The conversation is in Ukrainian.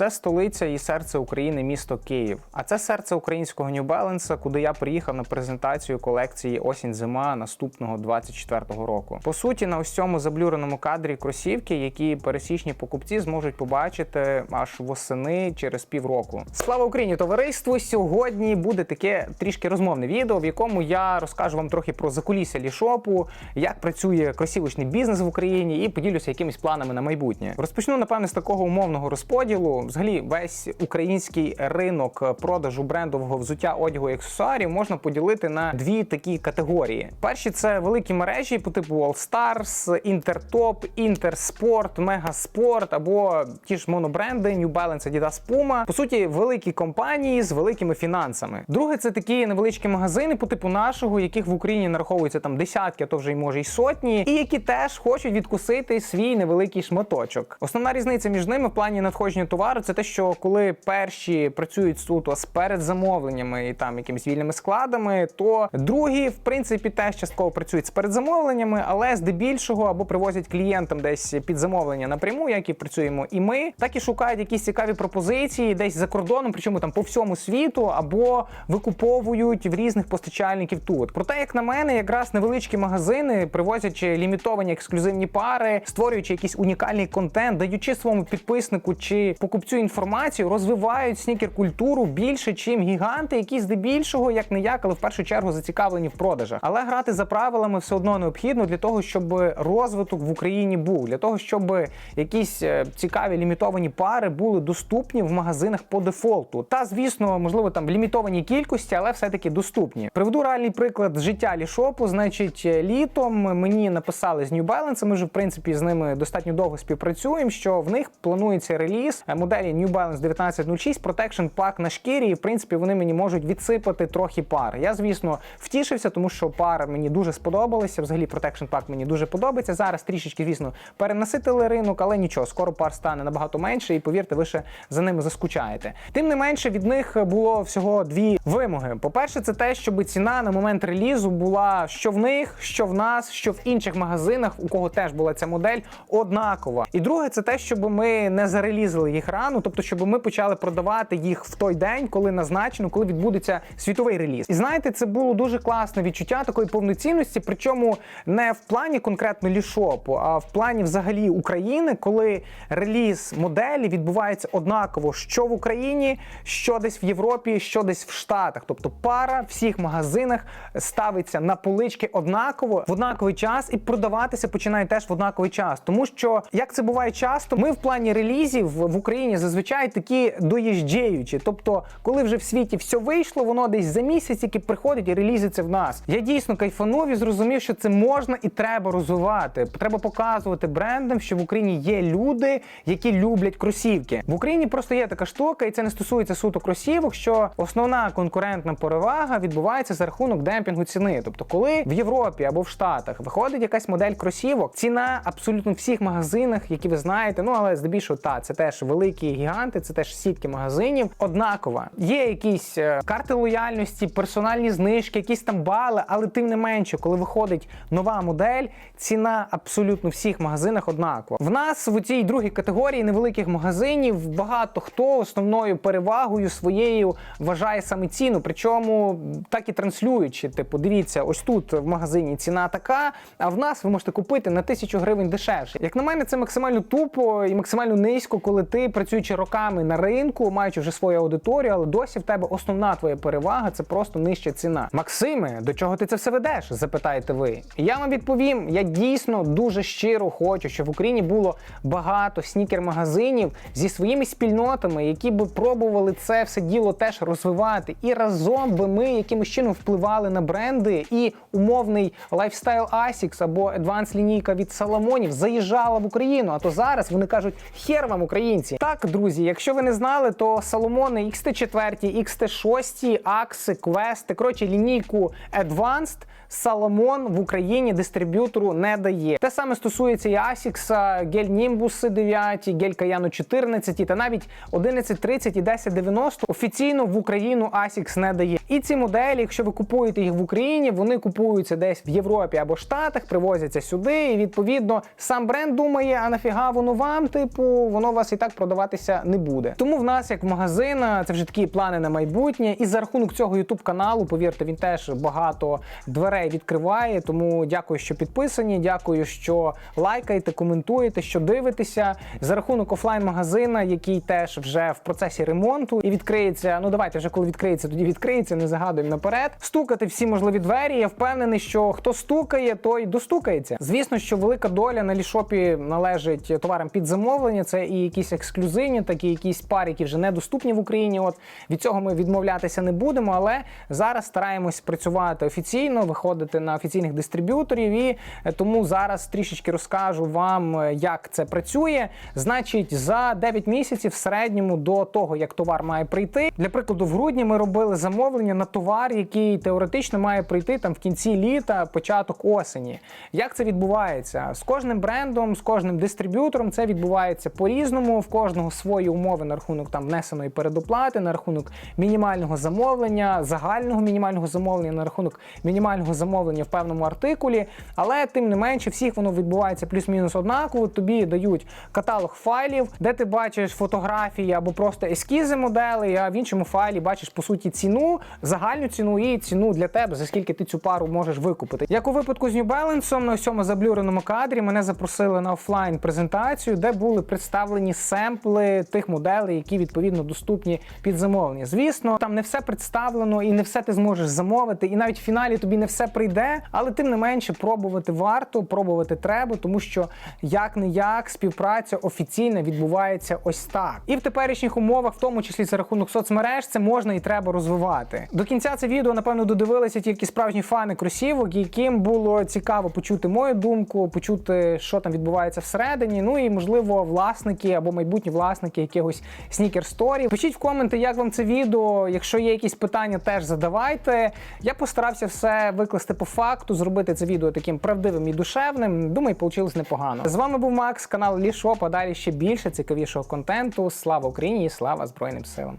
Це столиця і серце України, місто Київ. А це серце українського New Balance, куди я приїхав на презентацію колекції Осінь-зима наступного 24-го року. По суті, на ось цьому заблюреному кадрі кросівки, які пересічні покупці зможуть побачити аж восени через півроку. Слава Україні, товариство! Сьогодні буде таке трішки розмовне відео, в якому я розкажу вам трохи про закулісся лішопу, як працює кросівочний бізнес в Україні, і поділюся якимись планами на майбутнє. Розпочну напевне з такого умовного розподілу. Взагалі, весь український ринок продажу брендового взуття одягу і аксесуарів можна поділити на дві такі категорії. Перші це великі мережі по типу All Stars, Інтертоп, Інтерспорт, Мегаспорт або ті ж монобренди New Balance, Adidas, Puma. По суті, великі компанії з великими фінансами. Друге, це такі невеличкі магазини по типу нашого, яких в Україні нараховується там десятки, а то вже й може й сотні, і які теж хочуть відкусити свій невеликий шматочок. Основна різниця між ними в плані надходження товару це те, що коли перші працюють суто з передзамовленнями і там якимись вільними складами, то другі, в принципі, теж частково працюють з передзамовленнями, але здебільшого або привозять клієнтам десь під замовлення напряму, як і працюємо і ми, так і шукають якісь цікаві пропозиції десь за кордоном, причому там по всьому світу, або викуповують в різних постачальників тут. Проте, як на мене, якраз невеличкі магазини привозячи лімітовані ексклюзивні пари, створюючи якийсь унікальний контент, даючи своєму підписнику чи покупцю інформацію, розвивають снікер-культуру більше, чим гіганти, які здебільшого, як не як, але в першу чергу зацікавлені в продажах. Але грати за правилами все одно необхідно для того, щоб розвиток в Україні був, для того, щоб якісь е, цікаві лімітовані пари були доступні в магазинах по дефолту. Та звісно, можливо, там в лімітованій кількості, але все-таки доступні. Приведу реальний приклад життя лішопу. Значить, е, літом мені написали з New Balance, Ми вже в принципі з ними достатньо довго співпрацюємо. Що в них планується реліз е, моделі New Balance 1906 Protection Pack на шкірі. І в принципі вони мені можуть відсипати трохи пар. Я, звісно, втішився, тому що пар мені дуже сподобалися. Взагалі, Protection Pack мені дуже подобається. Зараз трішечки, звісно, перенаситили ринок, але нічого, скоро пар стане набагато менше, і повірте, ви ще за ними заскучаєте. Тим не менше, від них було всього дві вимоги. По-перше, це те, щоб ціна на момент релізу була що в них, що в нас, що в інших магазинах, у кого теж була ця модель, однакова. І друге, це те, щоб ми не зарелізили їх рано, тобто, щоб ми почали продавати їх в той день, коли назначено, коли відбудеться світовий реліз. І знаєте, це було дуже класне відчуття такої повноцінності, причому не в плані конкретно лішопу, а в плані взагалі України, коли реліз моделі відбувається однаково, що в Україні, що десь в Європі, що десь в Штатах. Тобто пара в всіх магазинах ставиться на полички однаково в однаковий час і продаватися починає теж в однаковий час. Тому що як це буває часто, ми в плані релізів в Україні зазвичай такі доїжджаючі. Тобто, коли вже в світі все вийшло, воно десь за місяць тільки приходить і релізиться в нас. Я дійсно кайфанув і зрозумів, що це можна і треба розвивати. Треба показувати брендам, що в Україні є люди, які люблять кросівки. В Україні просто є така штука, і це не стосується суто кросівок, що основна конкурентна перевага відбувається за рахунок демпінгу ціни. Тобто, коли в Європі або в Штатах виходить якась модель кросівок, ціна абсолютно всіх магазинах, які ви знаєте, ну але здебільшого та це теж великі гіганти, це теж сітки магазинів. Однакова є якісь е, карти лояльності, персональні знижки, якісь там бали, але тим не менше, коли виходить нова модель, ціна абсолютно всіх магазинах однакова. В нас в цій другій категорії невеликих магазинів багато хто основною перевагою своєю вважає саме ціну. Причому так і транслюючи. Типу, дивіться, ось тут в магазині ціна така, а в нас ви можете купити на тисячу гривень дешевше. Як на мене, це максимально тупо і максимально низько, коли ти працюючи роками на ринку, маючи вже свою аудиторію, але досі в тебе основна твоя перевага це просто нижча ціна. Максиме, до чого ти це все ведеш? Запитаєте ви. Я вам відповім: я дійсно дуже щиро хочу, щоб в Україні було багато снікер-магазинів зі своїми спільнотами, які би пробували це все діло теж розвивати. І разом би ми якимось чином впливали на бренди, і умовний лайфстайл Asics або Advanced лінійка від Соломонів заїжджала в Україну. А то зараз вони кажуть, хер вам українці. Так, друзі, якщо ви не знали, то Соломони XT4, XT6, Акси, Квести, коротше, лінійку Advanced Salomon в Україні дистриб'ютору не дає. Те саме стосується і Asics, гель Nimbus 9, гель Каяну 14 та навіть 1130 і 1090 офіційно в Україну Asics не дає. І ці моделі, якщо ви купуєте їх в Україні, вони купуються десь в Європі або Штатах, привозяться сюди. І відповідно сам бренд думає, а нафіга воно вам, типу, воно вас і так продаватися не буде. Тому в нас, як в магазина, це вже такі плани на майбутнє. І за рахунок цього youtube каналу, повірте, він теж багато дверей відкриває. Тому дякую, що підписані. Дякую, що лайкаєте, коментуєте, що дивитеся. За рахунок офлайн-магазина, який теж вже в процесі ремонту і відкриється. Ну давайте вже коли відкриється, тоді відкриється. Не загадуємо наперед. Стукати всі можливі двері. Я впевнений, що хто стукає, той достукається. Звісно, що велика доля на лішопі належить товарам під замовлення. Це і якісь ексклюзивні, такі якісь пари, які вже недоступні в Україні. От від цього ми відмовлятися не будемо, але зараз стараємось працювати офіційно, виходити на офіційних дистриб'юторів. І е, тому зараз трішечки розкажу вам, е, як це працює. Значить, за 9 місяців в середньому до того, як товар має прийти. Для прикладу, в грудні ми робили замовлення на товар, який теоретично має прийти там в кінці літа, початок осені. Як це відбувається? З кожним брендом, з кожним дистриб'ютором це відбувається по-різному. В кожного свої умови на рахунок там внесеної передоплати, на рахунок мінімального замовлення, загального мінімального замовлення, на рахунок мінімального замовлення в певному артикулі. Але тим не менше, всіх воно відбувається плюс-мінус однаково. Тобі дають каталог файлів, де ти бачиш фотографії або просто ескізи моделей, а в іншому файлі бачиш по суті ціну, загальну ціну і ціну для тебе, за скільки ти цю пару можеш викупити. Як у випадку з New Balance, на цьому заблюреному кадрі мене запросили на офлайн презентацію, де були представлені семпли тих моделей, які відповідно доступні під замовлення. Звісно, там не все представлено і не все ти зможеш замовити, і навіть в фіналі тобі не все прийде, але тим не менше пробувати варто, пробувати треба, тому що як не як співпраця офіційна відбувається ось так. І в теперішніх умовах, в тому числі за рахунок соцмереж, це можна і треба розвивати. До кінця це відео, напевно, додивилися тільки справжні фани кросівок, яким було цікаво почути мою думку, почути, що там відбувається всередині. Ну і можливо, власники або майбутні власники якихось снікер-сторів. Пишіть в коменти, як вам це відео. Якщо є якісь питання, теж задавайте. Я постарався все викласти по факту, зробити це відео таким правдивим і душевним. Думаю, вийшло непогано. З вами був Макс, канал Лішоп, а далі ще більше цікавішого контенту. Слава Україні і слава Збройним силам.